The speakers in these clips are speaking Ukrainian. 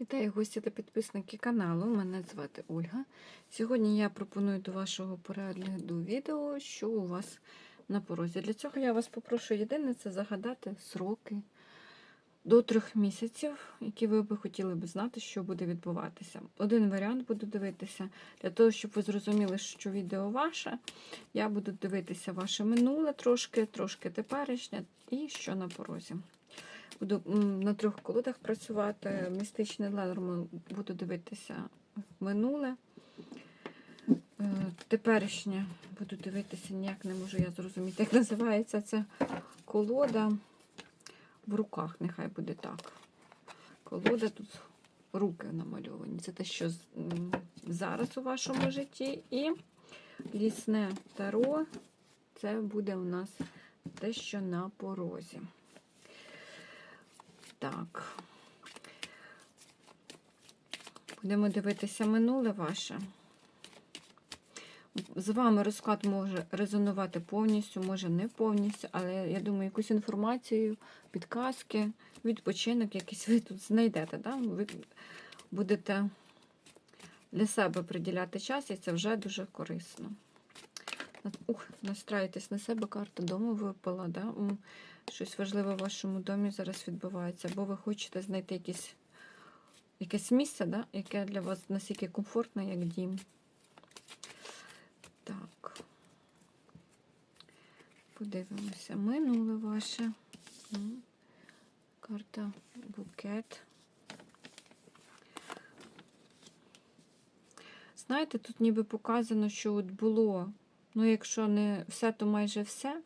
Вітаю гості та підписники каналу. Мене звати Ольга. Сьогодні я пропоную до вашого перегляду відео, що у вас на порозі. Для цього я вас попрошу єдине це загадати сроки до трьох місяців, які ви би хотіли б знати, що буде відбуватися. Один варіант буду дивитися для того, щоб ви зрозуміли, що відео ваше. Я буду дивитися ваше минуле трошки, трошки теперішнє і що на порозі. Буду на трьох колодах працювати. Містичний ледерман буду дивитися минуле. Е, Теперішнє буду дивитися, ніяк не можу я зрозуміти, як називається ця колода. В руках, нехай буде так. Колода тут руки намальовані. Це те, що зараз у вашому житті. І лісне таро це буде у нас те, що на порозі. Так. Будемо дивитися минуле ваше. З вами розклад може резонувати повністю, може не повністю, але я думаю, якусь інформацію, підказки, відпочинок якийсь ви тут знайдете. Да? Ви будете для себе приділяти час, і це вже дуже корисно. Ух, настраюйтесь на себе, карта дому випала. Да? Щось важливе в вашому домі зараз відбувається, або ви хочете знайти якісь, якесь місце, да? яке для вас настільки комфортне, як дім. Так. Подивимося. Минуле ваше. Карта букет. Знаєте, тут ніби показано, що от було, ну, якщо не все, то майже все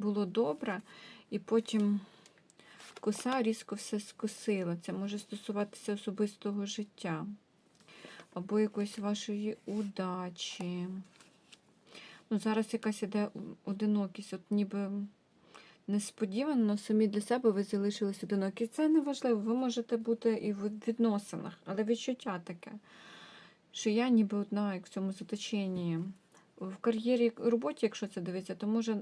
було добре, і потім коса різко все скосила. Це може стосуватися особистого життя або якоїсь вашої удачі. Ну, Зараз якась іде одинокість, от ніби несподівано самі для себе ви залишились одинокі. Це не важливо, ви можете бути і в відносинах, але відчуття таке, що я ніби одна як в цьому заточенні. В кар'єрі роботі, якщо це дивиться, то може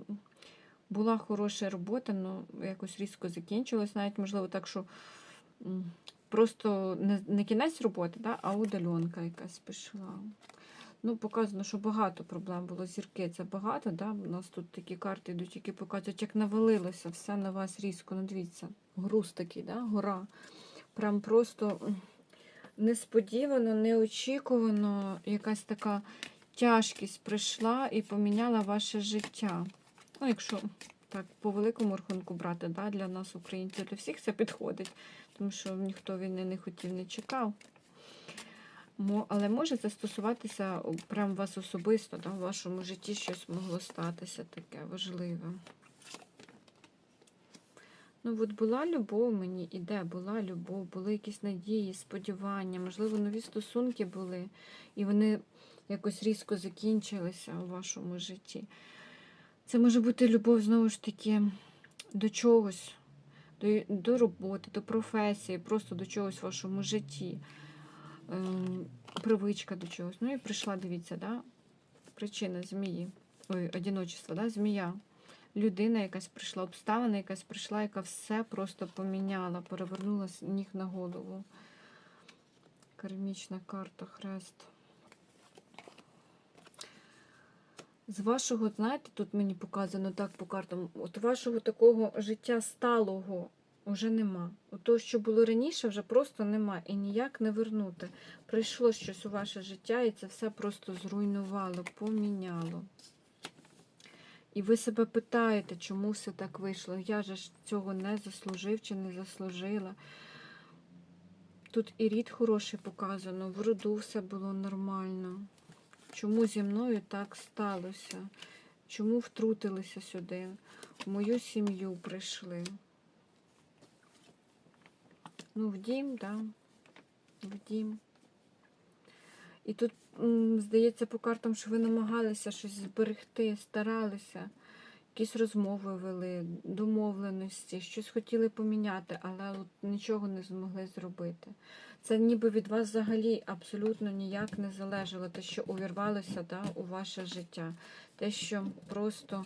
була хороша робота, але якось різко закінчилась, навіть можливо так, що просто не, не кінець роботи, да, а удаленка якась пішла. Ну, показано, що багато проблем було. Зірки це багато, да? У нас тут такі карти йдуть, які показують, як навалилося все на вас різко. Ну, дивіться, груз такий, да? гора. Прям просто несподівано, неочікувано якась така тяжкість прийшла і поміняла ваше життя. Ну, якщо так по великому рахунку брати, да, для нас, українців, для всіх це підходить, тому що ніхто війни не хотів, не чекав. Але може це стосуватися прям вас особисто, да, в вашому житті щось могло статися таке важливе. Ну, от була любов мені, іде, була любов, були якісь надії, сподівання, можливо, нові стосунки були, і вони якось різко закінчилися у вашому житті. Це може бути любов, знову ж таки, до чогось, до, до роботи, до професії, просто до чогось в вашому житті. Ем, привичка до чогось. Ну і прийшла, дивіться, да? причина змії. Ой, одиночество, да? змія. Людина якась прийшла, обставина якась прийшла, яка все просто поміняла, перевернула ніг на голову. Кармічна карта, хрест. З вашого, знаєте, тут мені показано так по картам, от вашого такого життя сталого вже нема. От того, що було раніше, вже просто нема. І ніяк не вернути. Прийшло щось у ваше життя, і це все просто зруйнувало, поміняло. І ви себе питаєте, чому все так вийшло? Я ж цього не заслужив чи не заслужила. Тут і рід хороший показано, в роду все було нормально. Чому зі мною так сталося? Чому втрутилися сюди? В мою сім'ю прийшли. Ну, в дім. Да. В дім. І тут, здається, по картам, що ви намагалися щось зберегти, старалися, якісь розмови вели, домовленості, щось хотіли поміняти, але от нічого не змогли зробити. Це ніби від вас взагалі абсолютно ніяк не залежало, те, що увірвалося да, у ваше життя, те, що просто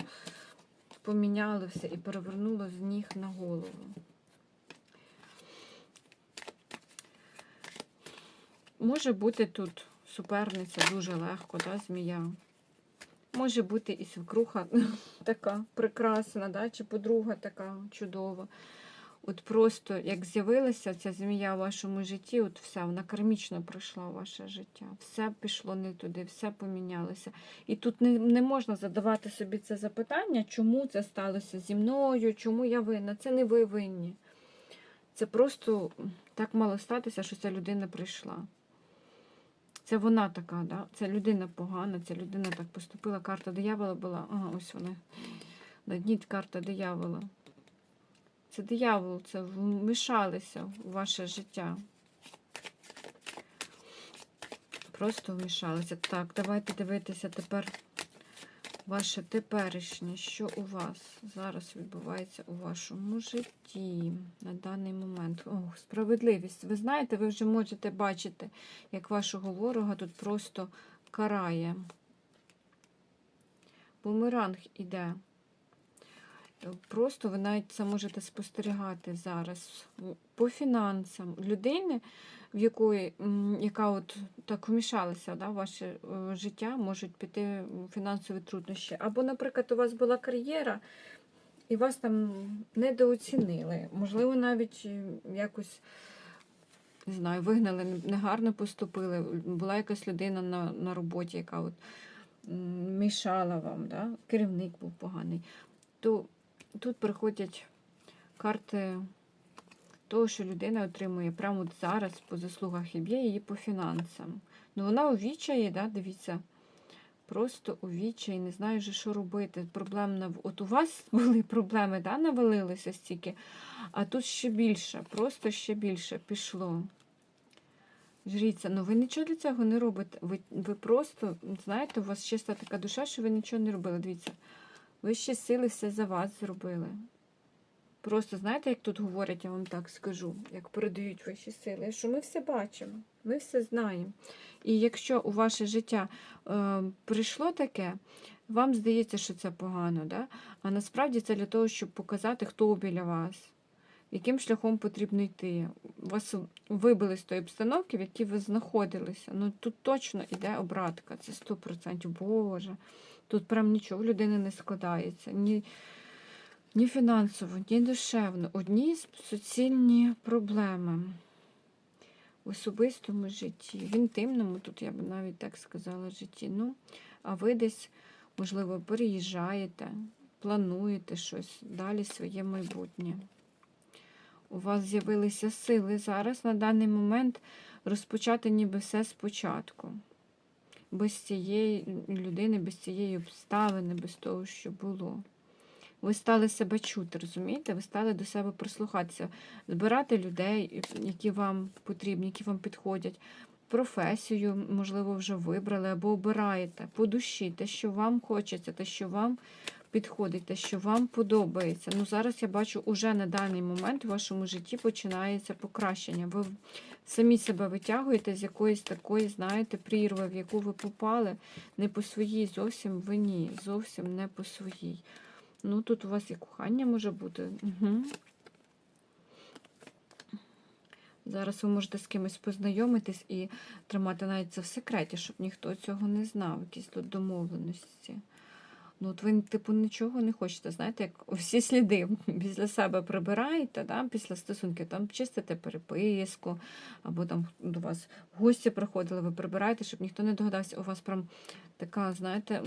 поміняло все і перевернуло з ніг на голову. Може бути тут суперниця дуже легко, да, змія. Може бути і свекруха така прекрасна, да, чи подруга така чудова. От просто як з'явилася ця змія в вашому житті, от все, вона кармічно пройшла в ваше життя. Все пішло не туди, все помінялося. І тут не, не можна задавати собі це запитання, чому це сталося зі мною, чому я винна. Це не ви винні. Це просто так мало статися, що ця людина прийшла. Це вона така, да? це людина погана, ця людина так поступила. Карта диявола була. Ага, ось вона. На карта диявола. Це диявол, це вмішалися в ваше життя. Просто вмішалися. Так, давайте дивитися тепер ваше теперішнє, що у вас зараз відбувається у вашому житті на даний момент. О, справедливість. Ви знаєте, ви вже можете бачити, як вашого ворога тут просто карає. Бумеранг іде. Просто ви навіть це можете спостерігати зараз по фінансам людини, в якої, яка от так вмішалася да, в ваше е, життя, можуть піти фінансові труднощі. Або, наприклад, у вас була кар'єра, і вас там недооцінили. Можливо, навіть е, якось не знаю, вигнали, негарно поступили. Була якась людина на, на роботі, яка от мішала вам, да? керівник був поганий. То тут приходять карти того, що людина отримує прямо зараз по заслугах і її по фінансам. Ну вона у відчаї, да, дивіться, просто у відчаї, не знаю вже, що робити. Проблемна, от у вас були проблеми, да, навалилися стільки, а тут ще більше, просто ще більше пішло. Жріться, ну ви нічого для цього не робите. Ви, ви просто, знаєте, у вас чиста така душа, що ви нічого не робили. Дивіться. Вищі сили все за вас зробили. Просто знаєте, як тут говорять, я вам так скажу, як передають вищі сили, що ми все бачимо, ми все знаємо. І якщо у ваше життя е, прийшло таке, вам здається, що це погано, да? а насправді це для того, щоб показати, хто біля вас, яким шляхом потрібно йти. Вас вибили з тої обстановки, в якій ви знаходилися. Ну тут точно йде обратка, це 100%. Боже. Тут прям нічого в людини не складається. Ні, ні фінансово, ні душевно. Одні суцільні проблеми в особистому житті, в інтимному, тут я б навіть так сказала, житті. Ну, а ви десь, можливо, переїжджаєте, плануєте щось далі своє майбутнє. У вас з'явилися сили зараз на даний момент розпочати ніби все спочатку без цієї людини, без цієї обставини, без того, що було. Ви стали себе чути, розумієте? Ви стали до себе прислухатися, збирати людей, які вам потрібні, які вам підходять. Професію, можливо, вже вибрали або обираєте по душі, те, що вам хочеться, те, що вам підходить, те, що вам подобається. Ну, зараз я бачу, уже на даний момент у вашому житті починається покращення. Ви самі себе витягуєте з якоїсь такої, знаєте, прірви, в яку ви попали, не по своїй зовсім вині, зовсім не по своїй. Ну, тут у вас і кохання може бути. Угу. Зараз ви можете з кимось познайомитись і тримати навіть це в секреті, щоб ніхто цього не знав, якісь тут домовленості. Ну, от ви, типу, нічого не хочете, знаєте, як всі сліди після себе прибираєте, да, після стосунків, там чистите переписку, або там до вас гості приходили, ви прибираєте, щоб ніхто не догадався. У вас прям така, знаєте,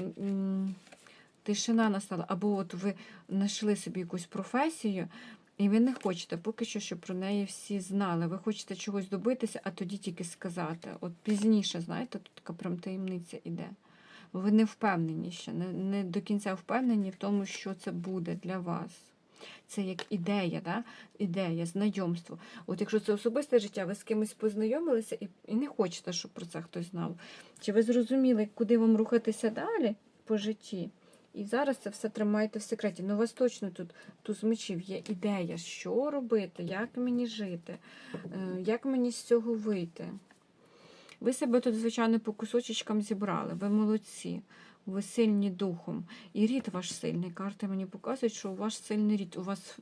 тишина настала. Або от ви знайшли собі якусь професію, і ви не хочете поки що, щоб про неї всі знали. Ви хочете чогось добитися, а тоді тільки сказати. От пізніше, знаєте, тут така прям таємниця іде ви не впевнені ще, не, не до кінця впевнені в тому, що це буде для вас. Це як ідея, да? ідея, знайомство. От якщо це особисте життя, ви з кимось познайомилися і, і не хочете, щоб про це хтось знав. Чи ви зрозуміли, куди вам рухатися далі по житті? І зараз це все тримаєте в секреті. Ну, у вас точно тут туз мечів є ідея, що робити, як мені жити, е, як мені з цього вийти. Ви себе тут, звичайно, по кусочечкам зібрали, ви молодці, ви сильні духом. І рід ваш сильний. Карти мені показують, що у вас сильний рід. У вас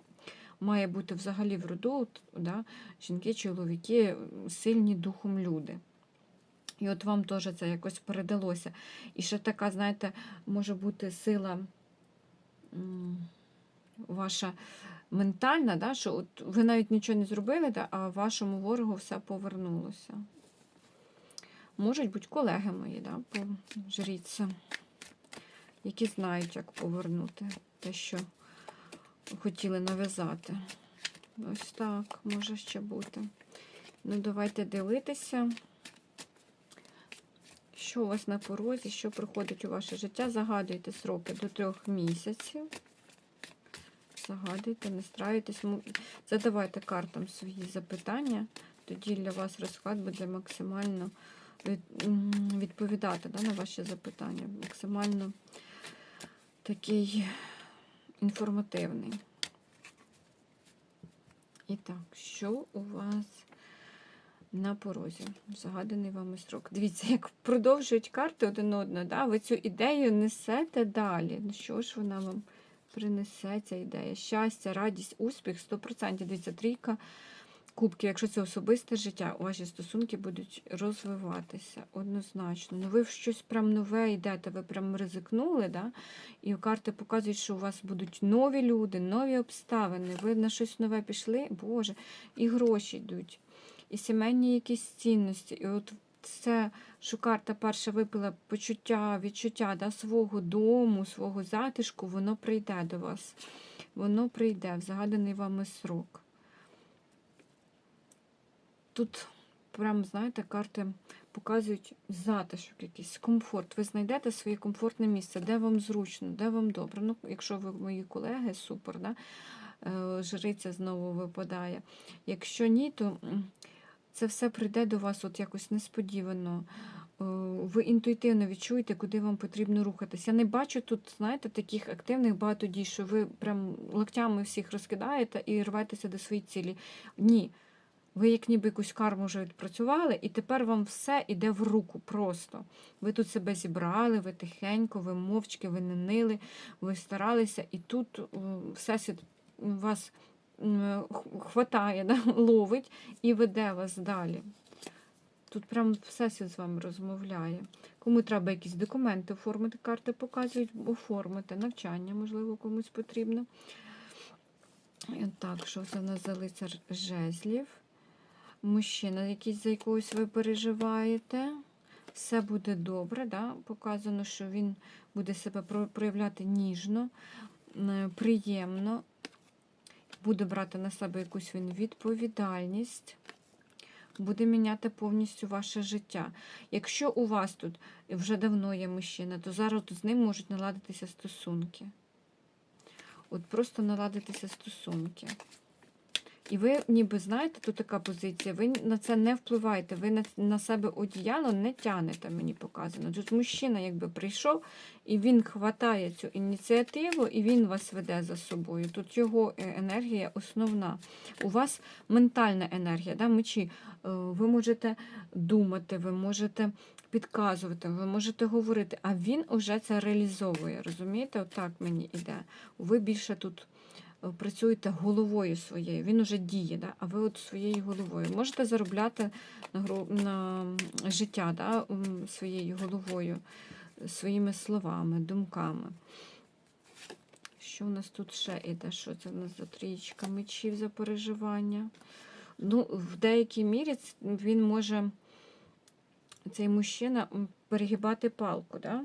має бути взагалі в роду да, жінки, чоловіки, сильні духом люди. І от вам теж це якось передалося. І ще така, знаєте, може бути сила ваша ментальна, да, що от ви навіть нічого не зробили, да, а вашому ворогу все повернулося. Можуть бути колеги мої, да, пожріться, які знають, як повернути те, що хотіли нав'язати. Ось так може ще бути. Ну, давайте дивитися, що у вас на порозі, що приходить у ваше життя. Загадуйте сроки до трьох місяців. Загадуйте, не страйтесь. Задавайте картам свої запитання. Тоді для вас розклад буде максимально відповідати да, на ваші запитання. Максимально такий інформативний. І так, що у вас на порозі? Загаданий вами срок. Дивіться, як продовжують карти один одного, да? ви цю ідею несете далі. Ну що ж вона вам принесе, ця ідея? Щастя, радість, успіх 100%. Дивіться, трійка кубків. Якщо це особисте життя, ваші стосунки будуть розвиватися однозначно. Ну ви в щось прям нове йдете, ви прям ризикнули, да? і карти показують, що у вас будуть нові люди, нові обставини. Ви на щось нове пішли, Боже, і гроші йдуть, і сімейні якісь цінності. І от це, що карта перша випила почуття, відчуття да, свого дому, свого затишку, воно прийде до вас. Воно прийде в загаданий вами срок. Тут, прям, знаєте, карти показують затишок якийсь, комфорт. Ви знайдете своє комфортне місце, де вам зручно, де вам добре. Ну, якщо ви мої колеги, супер, да? Е, жриця знову випадає. Якщо ні, то це все прийде до вас от якось несподівано. Е, Ви інтуїтивно відчуєте, куди вам потрібно рухатись. Я не бачу тут, знаєте, таких активних багато дій, що ви прям локтями всіх розкидаєте і рветеся до своєї цілі. Ні. Ви як ніби якусь карму вже відпрацювали, і тепер вам все йде в руку просто. Ви тут себе зібрали, ви тихенько, ви мовчки, ви не нили, ви старалися, і тут е, всесвіт вас хватає, да, ловить і веде вас далі. Тут прям всесвіт з вами розмовляє. Кому треба якісь документи оформити, карти показують, оформити, навчання, можливо, комусь потрібно. Так, що це в нас за жезлів? Мужчина, якийсь за якогось ви переживаєте. Все буде добре, да? показано, що він буде себе проявляти ніжно, е, приємно, буде брати на себе якусь він відповідальність, буде міняти повністю ваше життя. Якщо у вас тут вже давно є мужчина, то зараз з ним можуть наладитися стосунки. От просто наладитися стосунки. І ви ніби знаєте, тут така позиція, ви на це не впливаєте, ви на, на себе одіяло не тянете, мені показано. Тут мужчина якби прийшов, і він хватає цю ініціативу, і він вас веде за собою. Тут його е, енергія основна. У вас ментальна енергія, да, мечі. Е, Ви можете думати, ви можете підказувати, ви можете говорити, а він уже це реалізовує. Розумієте? Отак мені іде. Ви більше тут працюєте головою своєю, він уже діє, да? а ви от своєю головою. Можете заробляти на, на життя да? своєю головою, своїми словами, думками. Що у нас тут ще іде? Що це у нас за трієчка мечів за переживання? Ну, в деякій мірі він може, цей мужчина, перегибати палку, да?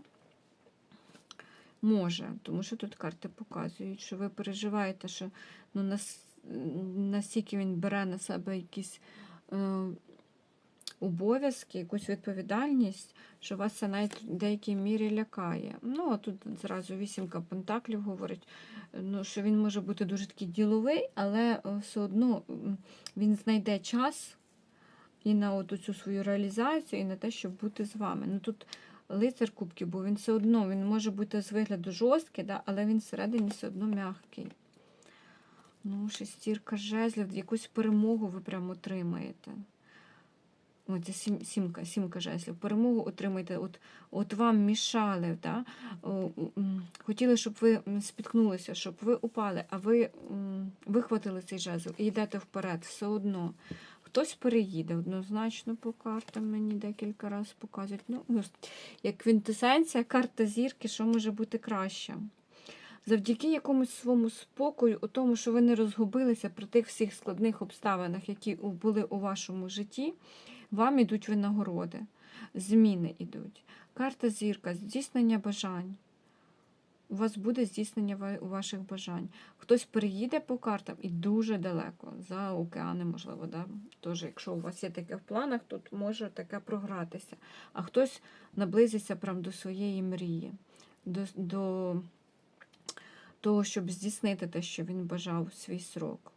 Може, тому що тут карти показують, що ви переживаєте, що ну, нас, настільки він бере на себе якісь е, обов'язки, якусь відповідальність, що вас це навіть в деякій мірі лякає. Ну, а тут зразу вісімка пентаклів говорить, ну, що він може бути дуже такий діловий, але е, все одно він знайде час і на цю свою реалізацію, і на те, щоб бути з вами. Ну, тут лицар кубків, бо він все одно він може бути з вигляду жорсткий, да, але він всередині все одно м'який. Ну, шестірка жезлів, якусь перемогу ви прямо отримаєте. О, це сім, сімка, сімка жезлів. Перемогу отримаєте. От, от вам мішали, да? Хотіли, щоб ви спіткнулися, щоб ви упали, а ви вихватили цей жезл і йдете вперед все одно. Хтось переїде однозначно по картам, мені декілька разів показують. Ну, як квінтесенція, карта зірки, що може бути краще. Завдяки якомусь своєму спокою, у тому, що ви не розгубилися при тих всіх складних обставинах, які були у вашому житті, вам ідуть винагороди, зміни йдуть. Карта зірка, здійснення бажань. У вас буде здійснення ваших бажань. Хтось переїде по картам і дуже далеко, за океани, можливо, да? Тож, якщо у вас є таке в планах, тут може таке програтися. А хтось наблизиться прям до своєї мрії, до, до того, щоб здійснити те, що він бажав у свій срок.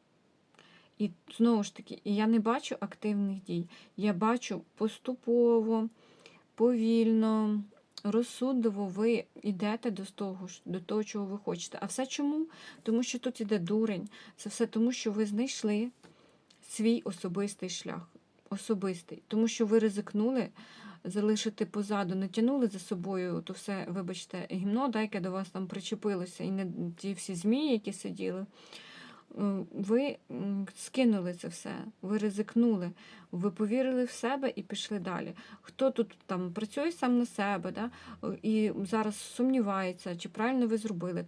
І знову ж таки, я не бачу активних дій. Я бачу поступово, повільно, розсудливо ви йдете до того, до того, чого ви хочете. А все чому? Тому що тут іде дурень. Це все тому, що ви знайшли свій особистий шлях. Особистий. Тому що ви ризикнули залишити позаду, не тягнули за собою то все, вибачте, гімно, да, яке до вас там причепилося, і не ті всі змії, які сиділи. Ви скинули це все, ви ризикнули, ви повірили в себе і пішли далі. Хто тут там працює сам на себе, да, е, і зараз сумнівається, чи правильно ви зробили.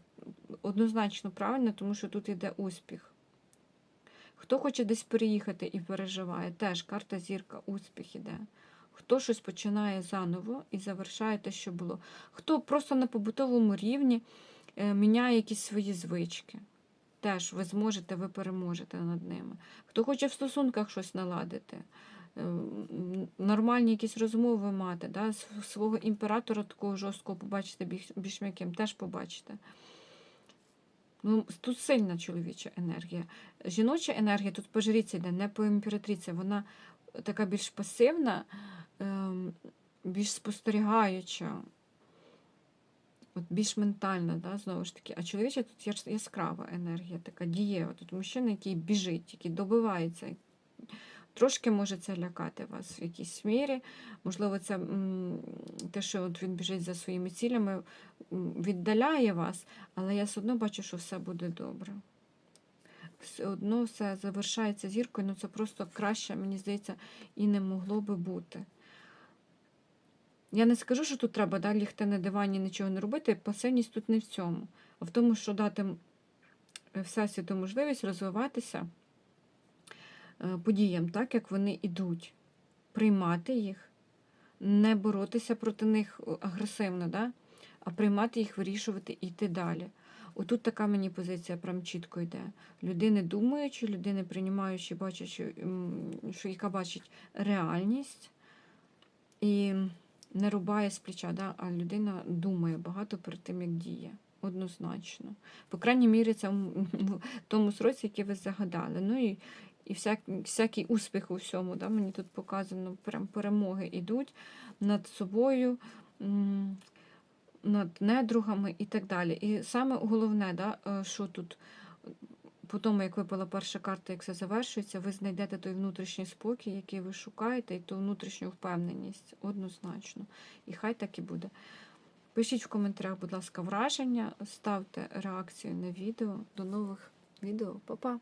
Однозначно правильно, тому що тут йде успіх. Хто хоче десь переїхати і переживає, теж карта зірка, успіх іде. Хто щось починає заново і завершає те, що було. Хто просто на побутовому рівні е, міняє якісь свої звички. Теж ви зможете, ви переможете над ними. Хто хоче в стосунках щось наладити, е, нормальні якісь розмови мати, да, свого імператора такого жорсткого побачите більш, м'яким, теж побачите. Ну, тут сильна чоловіча енергія. Жіноча енергія, тут по жриці йде, не по імператриці, вона така більш пасивна, ем, більш спостерігаюча, от більш ментальна, да, знову ж таки. А чоловіча тут яскрава енергія, така дієва. Тут мужчина, який біжить, який добивається. Трошки може це лякати вас в якійсь мірі. Можливо, це те, що от він біжить за своїми цілями, віддаляє вас, але я все одно бачу, що все буде добре. Все одно все завершається зіркою, ну це просто краще, мені здається, і не могло би бути. Я не скажу, що тут треба да, лігти на дивані, нічого не робити. Пасивність тут не в цьому, а в тому, що дати всесвіту можливість розвиватися е, подіям, так як вони йдуть, приймати їх, не боротися проти них е, агресивно, да? а приймати їх, вирішувати і йти далі. Отут така мені позиція прям чітко йде. Людини думаючи, людини приймаючи, бачачи, що яка бачить реальність і не рубає з плеча, да? а людина думає багато перед тим, як діє. Однозначно. По крайній мірі, це в тому сроці, який ви загадали. Ну і, і всяк, всякий успіх у всьому. Да? Мені тут показано, прям перемоги йдуть над собою. над недругами і так далі. І саме головне, да, е, що тут, по тому, як випала перша карта, як все завершується, ви знайдете той внутрішній спокій, який ви шукаєте, і ту внутрішню впевненість однозначно. І хай так і буде. Пишіть в коментарях, будь ласка, враження, ставте реакцію на відео. До нових відео. Па-па!